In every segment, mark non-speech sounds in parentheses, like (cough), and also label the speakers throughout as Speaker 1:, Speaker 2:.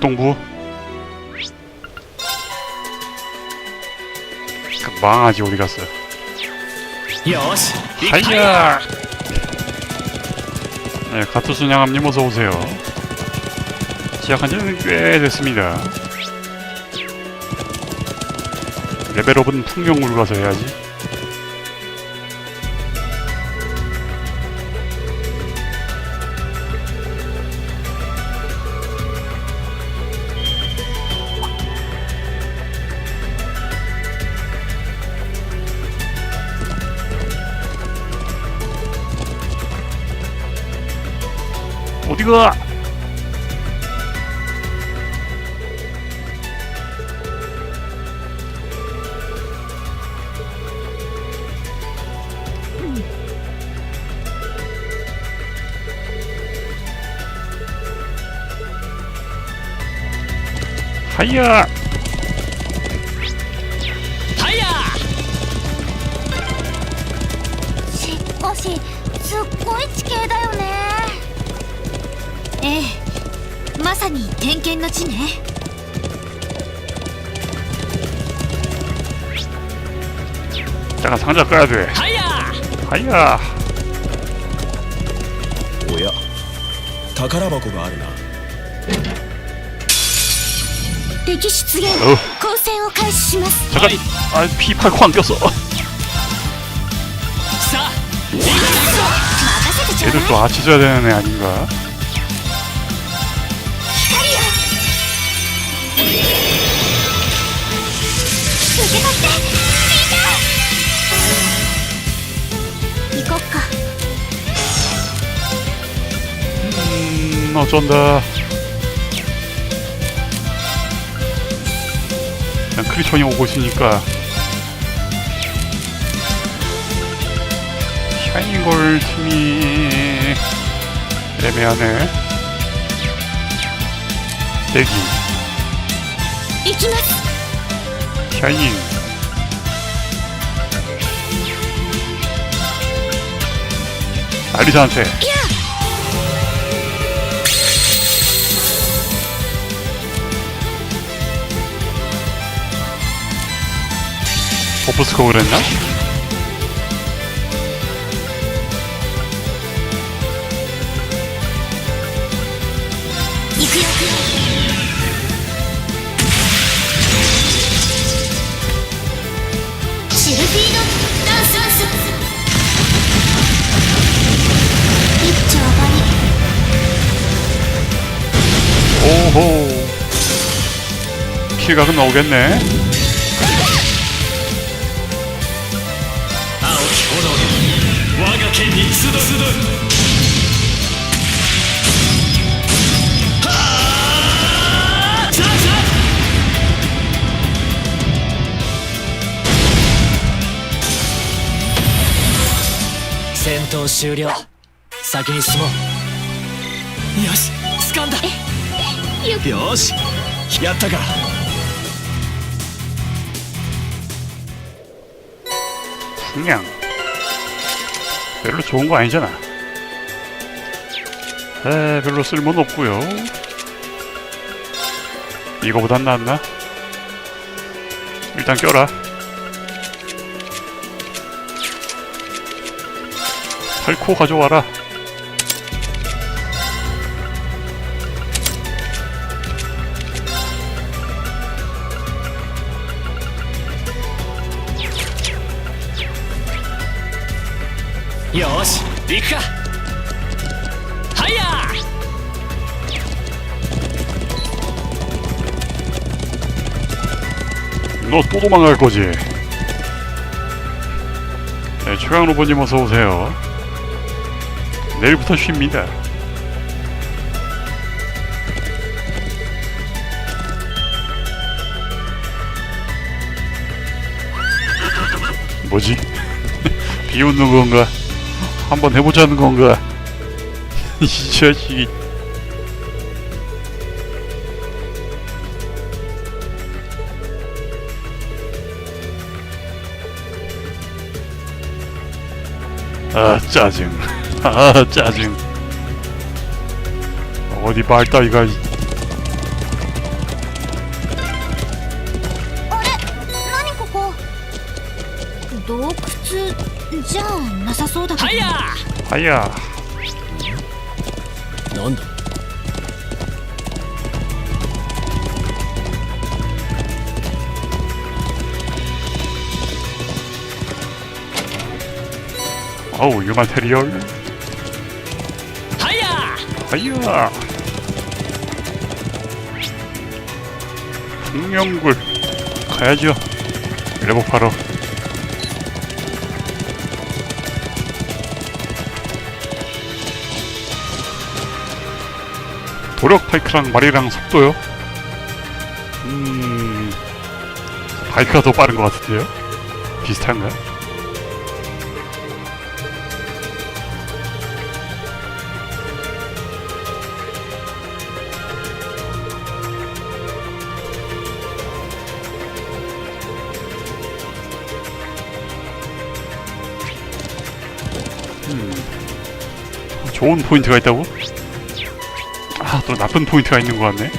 Speaker 1: 협동부 그 망하지 어디
Speaker 2: 갔어요?
Speaker 1: 하이야! 네, 가투 순양함님 어서 오세요. 시작한 지는 꽤 됐습니다. 레벨업은 풍경물 가서 해야지. タイヤ
Speaker 2: タイヤ
Speaker 3: しかしすっごい地形だよね。ええまさに点検の地ね。
Speaker 1: だから
Speaker 2: タイヤ
Speaker 4: おや宝箱があるな。
Speaker 3: 敵出現
Speaker 1: お
Speaker 3: 光線を開始します
Speaker 1: 잠깐 아 P8 안 꼈어
Speaker 2: さあ行くぞ
Speaker 3: 任せてちょうだ
Speaker 1: 얘들
Speaker 3: い
Speaker 1: 또 아치 줘야 되는 애 아닌가
Speaker 3: 光よ受け取ってみんな行こっか
Speaker 1: 음 어쩐다 크리톤이 오고 있으니까. 샤이닝 걸 팀이 애매하네. 대기. 샤이닝. 알리사한테. 버프스코 그랬나? 오호. 피가 좀 나오겠네.
Speaker 2: 剣に集う戦闘終了。先に進もう。よし掴んだ。よしやったか。
Speaker 1: 그냥 별로 좋은 거 아니잖아. 에 별로 쓸모는 없고요. 이거보단 낫나? 일단 껴라. 팔코 가져와라
Speaker 2: 요し行くかはいや
Speaker 1: 너 또 도망갈 거지? 네, 최강 로봇님 어서 오세요. 내일부터 쉽니다. 뭐지? (laughs) 비웃는 건가? 한번 해보자는 건가? (laughs) 이 자식이. 아 짜증. (laughs) 아 짜증. 어디 말따위가 아야.
Speaker 2: 나온다.
Speaker 1: 어우 유마 테리얼.
Speaker 2: 하야.
Speaker 1: 아야. 풍령굴 가야죠. 레버파로. 도력 바이크랑 말이랑 속도요? 음... 바이크가 더 빠른 것 같은데요? 비슷한가? 좋은 포인트가 있다고? 그런 나쁜 포인트가 있는 것 같네.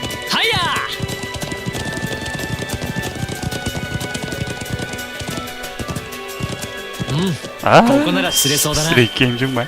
Speaker 1: 아, 쓰레기 게임 정말.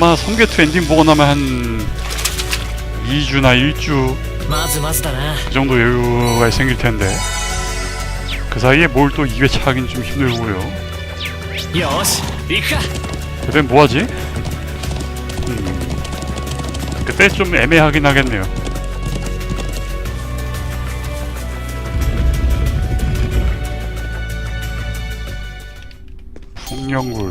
Speaker 1: 아마 3개투 엔딩 보고 나면 한 2주나 1주 그 정도 여유가 생길 텐데. 그 사이에 뭘 또 2회차 하긴 좀 힘들고요. 그땐 뭐하지? 음. 그때 좀 애매하긴 하겠네요. 풍령굴.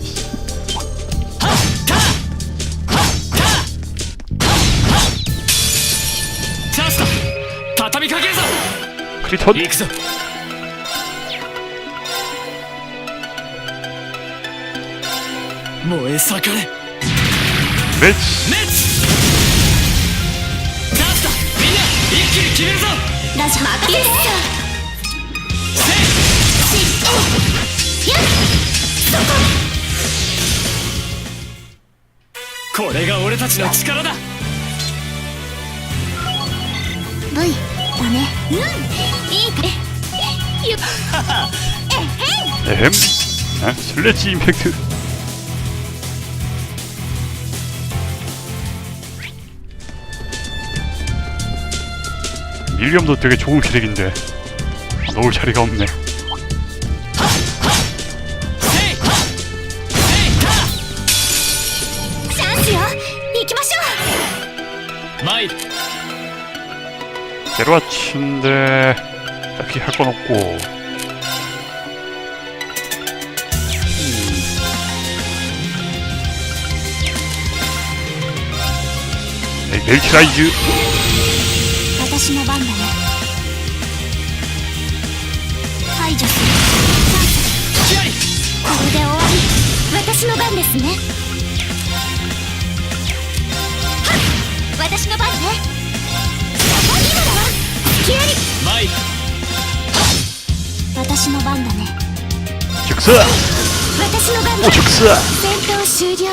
Speaker 1: ち取
Speaker 2: 行くぞれメッチメッチスみんな一気に決めるぞ
Speaker 3: ラジマッサそ
Speaker 2: ここれが俺たちの力だ
Speaker 3: だねうん 큐. 에헴.
Speaker 1: 에헴. 아, 슬래치 임팩트. 밀리엄도 되게 좋은 캐릭인데 넣을 자리가 없네. 제로아치인데 딱히 할 건 없고 음. 에이, 멜티라이즈
Speaker 3: う私の番だね排除する
Speaker 2: 気合い
Speaker 3: これで終わり私の番ですねはっ私の番ね今だわ隙あり
Speaker 2: 参る
Speaker 3: 私の番だね
Speaker 1: 즉사
Speaker 3: 私の番
Speaker 1: 오
Speaker 3: だ
Speaker 1: 즉사
Speaker 3: 戦闘終了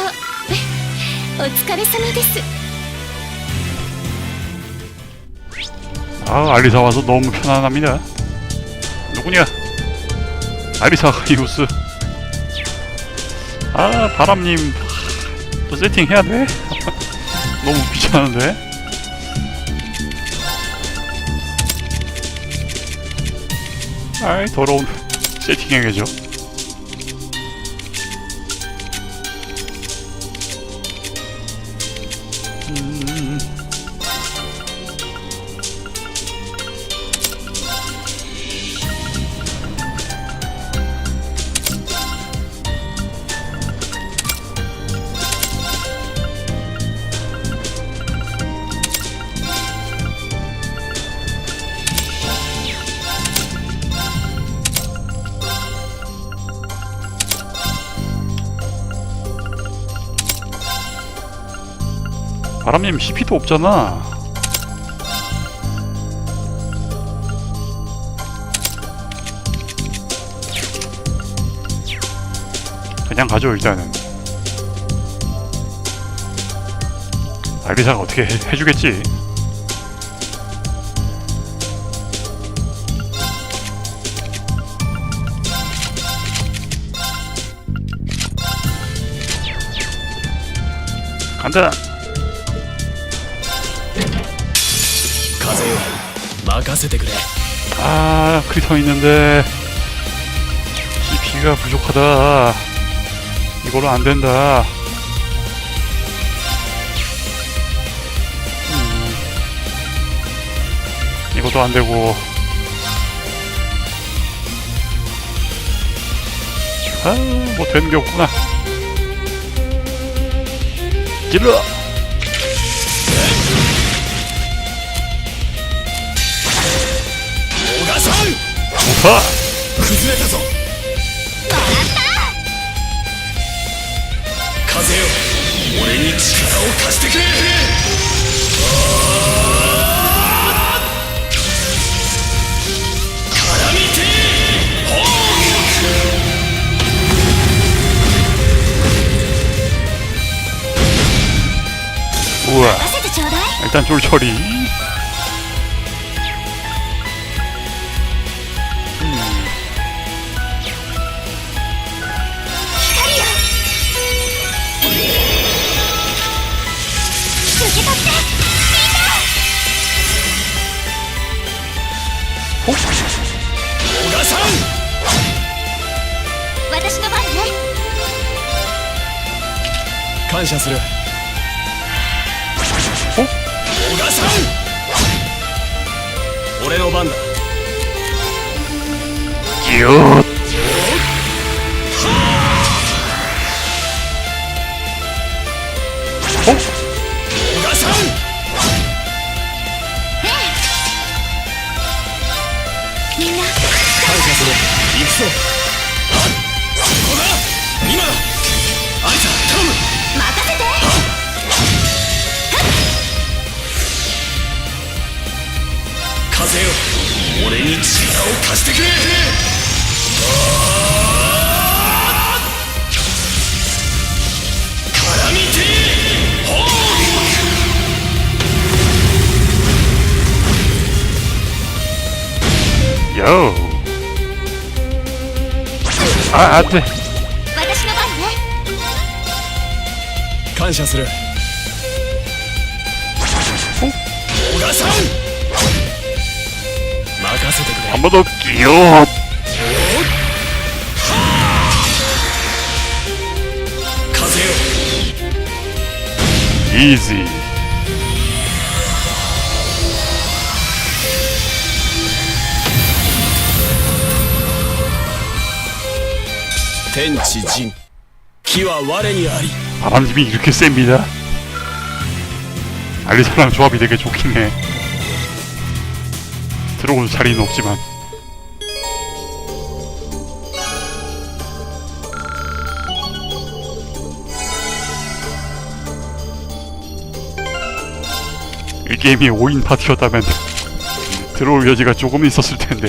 Speaker 3: お疲れ様です
Speaker 1: 아 알리사 와서 너무 편안합니다 누구냐? 아리사 가이오스. 아 바람님 또 세팅해야 돼? (laughs) 너무 귀찮은데? 아이 더러운 세팅해야죠. 바람님 CP도 없잖아. 그냥 가죠 일단은. 알비사가 어떻게 해, 해주겠지. 간다.
Speaker 4: 任せてくれ
Speaker 1: 아 크리터 있는데 CP가 부족하다 이걸로 안 된다 음, 이것도 안 되고 아뭐 되는 게 없구나 질러 좋다
Speaker 4: 崩れたぞ風よ俺に力を貸してくれ絡みてえ
Speaker 1: 우와
Speaker 3: 任せてちょうだい
Speaker 1: 일단 쫄 처리.
Speaker 4: 感謝する。
Speaker 1: お
Speaker 4: 小賀さん。俺の番だ。ーい
Speaker 1: い
Speaker 3: 私の番ね。
Speaker 4: 感謝する。小さん。任せてくれ。
Speaker 1: よ
Speaker 4: イー
Speaker 1: ジー
Speaker 4: 天地人木は我にあり
Speaker 1: 바람님이 이렇게 셉니다. 알리사랑 조합이 되게 좋긴 해. 들어올 자리는 없지만. 이 게임이 5인 파티였다면 들어올 여지가 조금 있었을 텐데.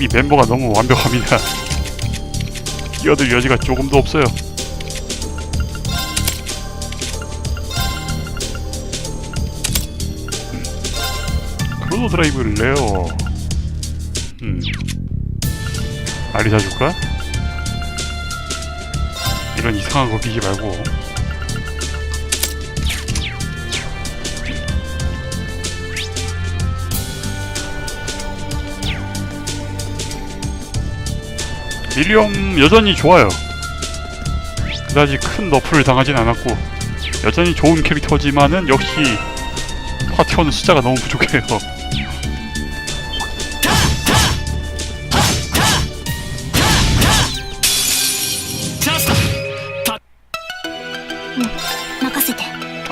Speaker 1: 이미 멤버가 너무 완벽합니다. 끼어들 여지가 조금도 없어요. 오토 드라이브 레어 음 알리 사줄까? 이런 이상한 거 비지 말고 밀리엄 여전히 좋아요. 그다지 큰 너프를 당하진 않았고 여전히 좋은 캐릭터지만은 역시 파티원은 숫자가 너무 부족해요.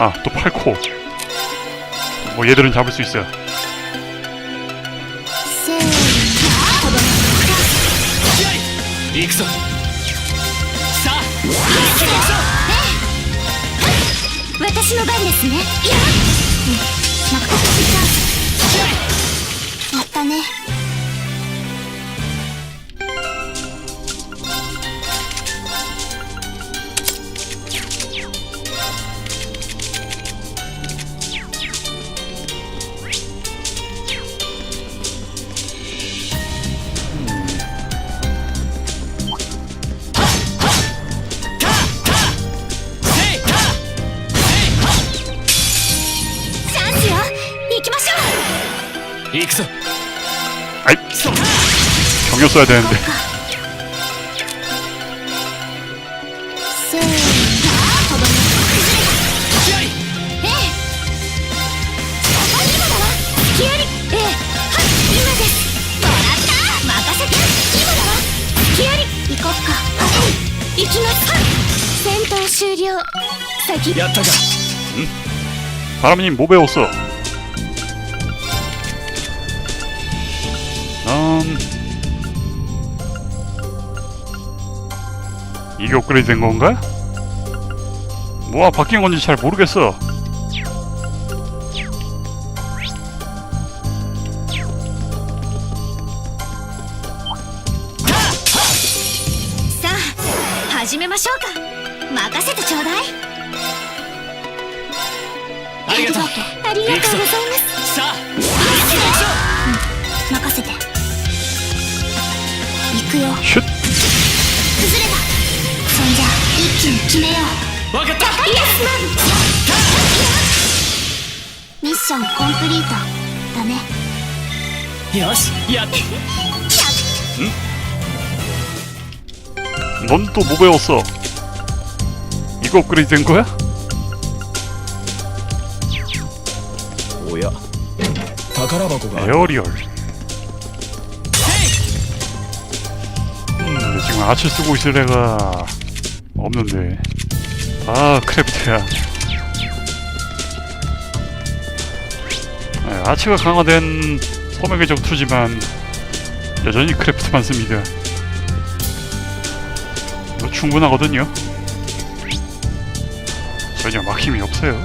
Speaker 1: 아, 또 8코. 뭐 얘들은 잡을 수 있어요.
Speaker 2: 行くぞ。さあ。行くぞええ
Speaker 3: 私の番ですね。や。っ、うん、またね。
Speaker 1: 죽였어야 되는데. 바람님 뭐 배웠어? 이게 업그레이드 된 건가? 뭐가 바뀐 건지 잘 모르겠어
Speaker 3: ッションコンプリートだね
Speaker 2: よしやっ
Speaker 1: 넌 또 뭐 배웠어? 이거 업그레이드 된 거야?
Speaker 4: おや宝箱がある
Speaker 1: 에어리얼 음, 근데 지금 아츠 쓰고 있을 애가 없는데 아 크래프트야 아츠가 강화된 소맥의 적투지만 여전히 크래프트만 씁니다. 이거 충분하거든요. 전혀 막힘이 없어요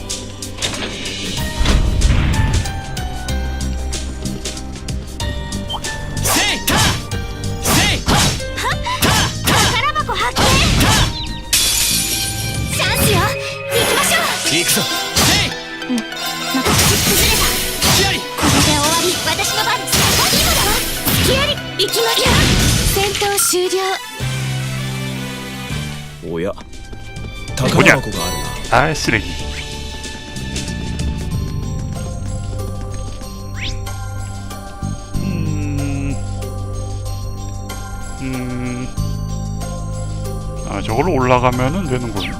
Speaker 4: 뭐야? 뭐냐?
Speaker 1: 아 쓰레기. 음. 음... 아 저걸로 올라가면은 되는군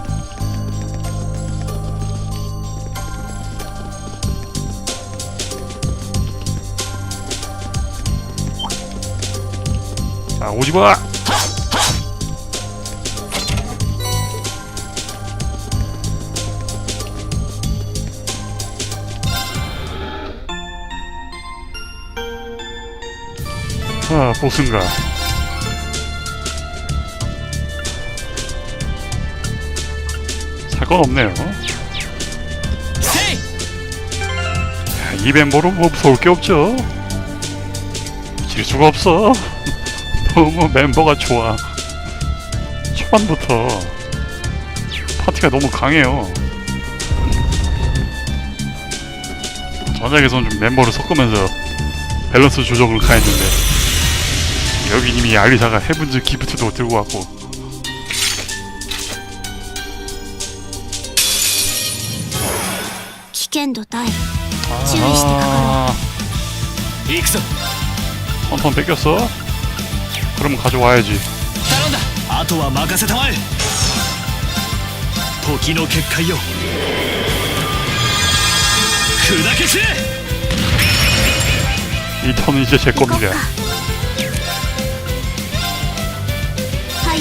Speaker 1: 자 오지마! 아, 보스인가. 살 건 없네요.
Speaker 2: 이
Speaker 1: 멤버로 뭐 무서울 게 없죠. 질 수가 없어. (laughs) 너무 멤버가 좋아. 초반부터 파티가 너무 강해요. 전작에서는 좀 멤버를 섞으면서 밸런스 조정을 가했는데 여기 이미 알리사가 해븐즈 기프트도 들고 왔고
Speaker 3: 기겐도 다이
Speaker 1: 아
Speaker 2: 익서
Speaker 1: 한번 뺏겼어? 그럼 가져와야지
Speaker 2: 따라온다! 아토와 마카세타 말! 토끼노 객카이요 그다케시!
Speaker 1: 이 턴은 이제 제 겁니다
Speaker 3: 排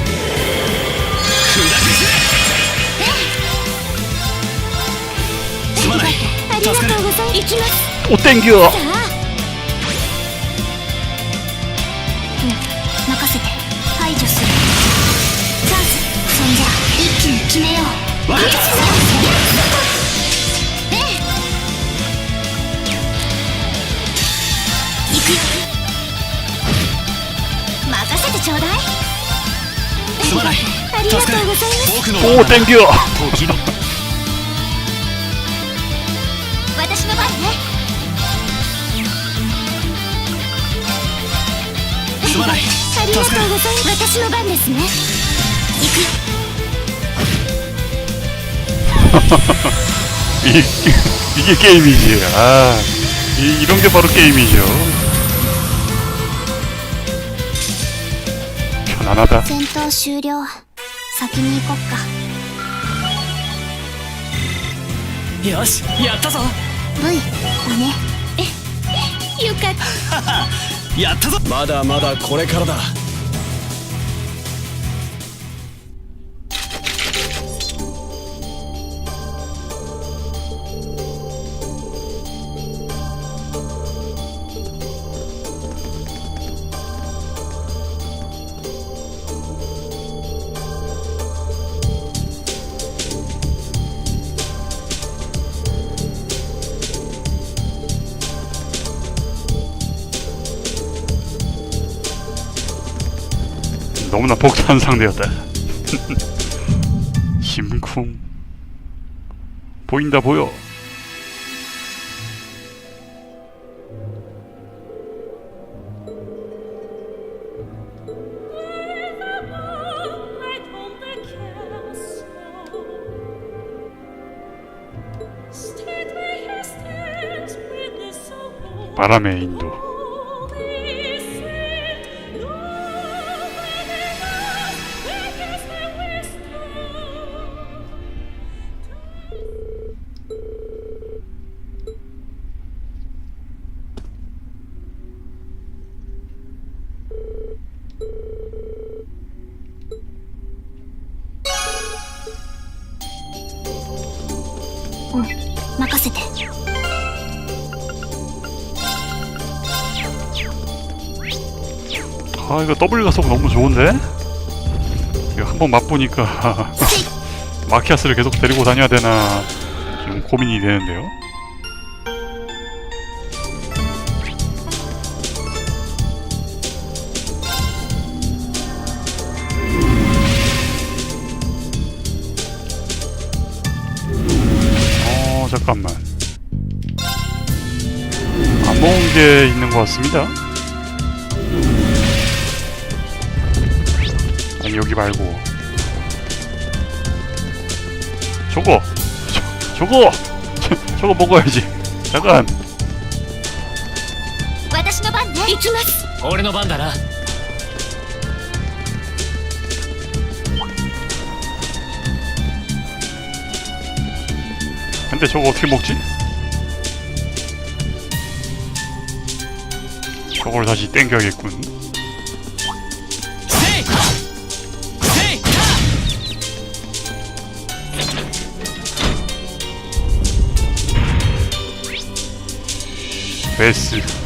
Speaker 3: 助かるお天気を。てんう。せてちょうだい。ありがとうございます。
Speaker 2: まない
Speaker 3: ありがとうございます私の番ですね行くよ
Speaker 1: 이, 이게 게임이지. 아, 이, 이런 게 바로 게임이죠. 편안하다.
Speaker 3: 戦闘終了先に行こっか
Speaker 2: よしやったぞ
Speaker 3: V だねえよかった (laughs)
Speaker 2: やったぞ。
Speaker 4: まだまだこれからだ。
Speaker 1: 너무나 복잡한 상대였다. (laughs) 심쿵. 보인다 보여. 바람의 인도.
Speaker 3: うん任せて
Speaker 1: 아 이거 더블 가속 너무 좋은데? 이거 한번 맛보니까 (laughs) 마키아스를 계속 데리고 다녀야 되나 좀 고민이 되는데요. 것 같습니다. 아니 여기 말고. 저거! 저, 저거! 저, 저거 먹어야지. 잠깐!
Speaker 2: 네.
Speaker 1: 근데 저거 어떻게 먹지? 저걸 다시 땡겨야겠군. 베스.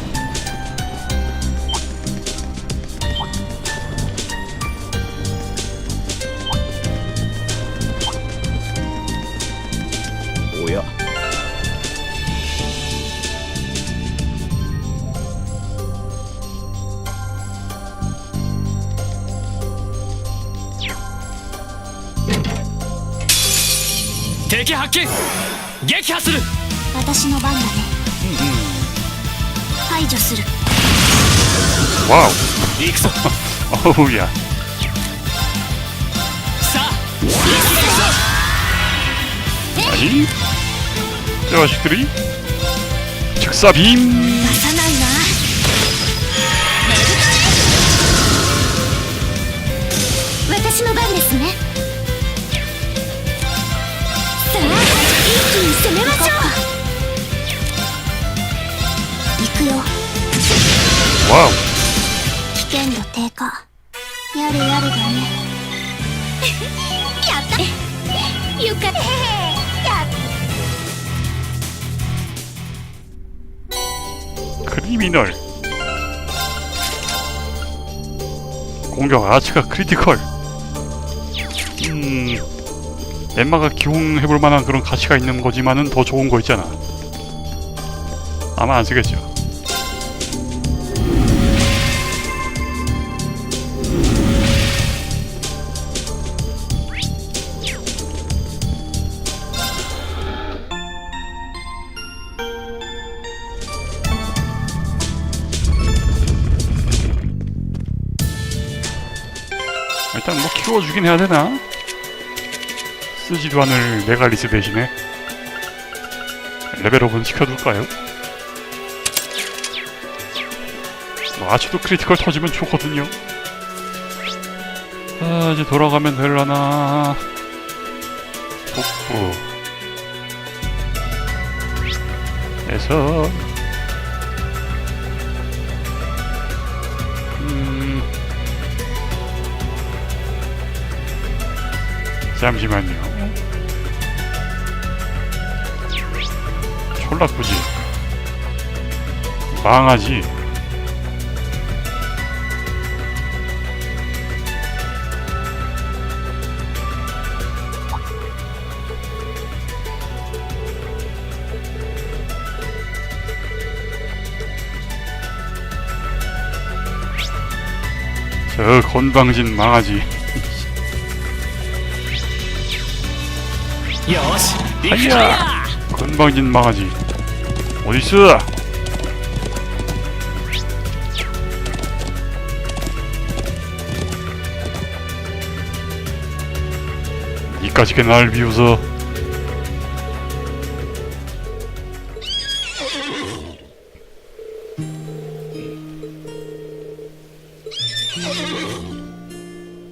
Speaker 1: 와우. 어우야. 아니? 자식들이? 즉사빔! 와우!
Speaker 3: 険度低下やれやれだねやったよかったやっ (laughs)
Speaker 1: 크리미널 (laughs) 공격 아치가 크리티컬 음 엠마가 기용해볼 만한 그런 가치가 있는 거지만은 더 좋은 거 있잖아 아마 안 쓰겠죠 키워주긴 해야 되나? 쓰지도 않을 메갈리스 대신에 레벨업은 시켜둘까요? 뭐 아치도 크리티컬 터지면 좋거든요 아 이제 돌아가면 될라나 복부 에서 잠시만요. 촐락부지. 망하지. 저 건방진 망하지. 아이야. 금방 진 망하지. 어딨어? 이까지게 날 비웃어.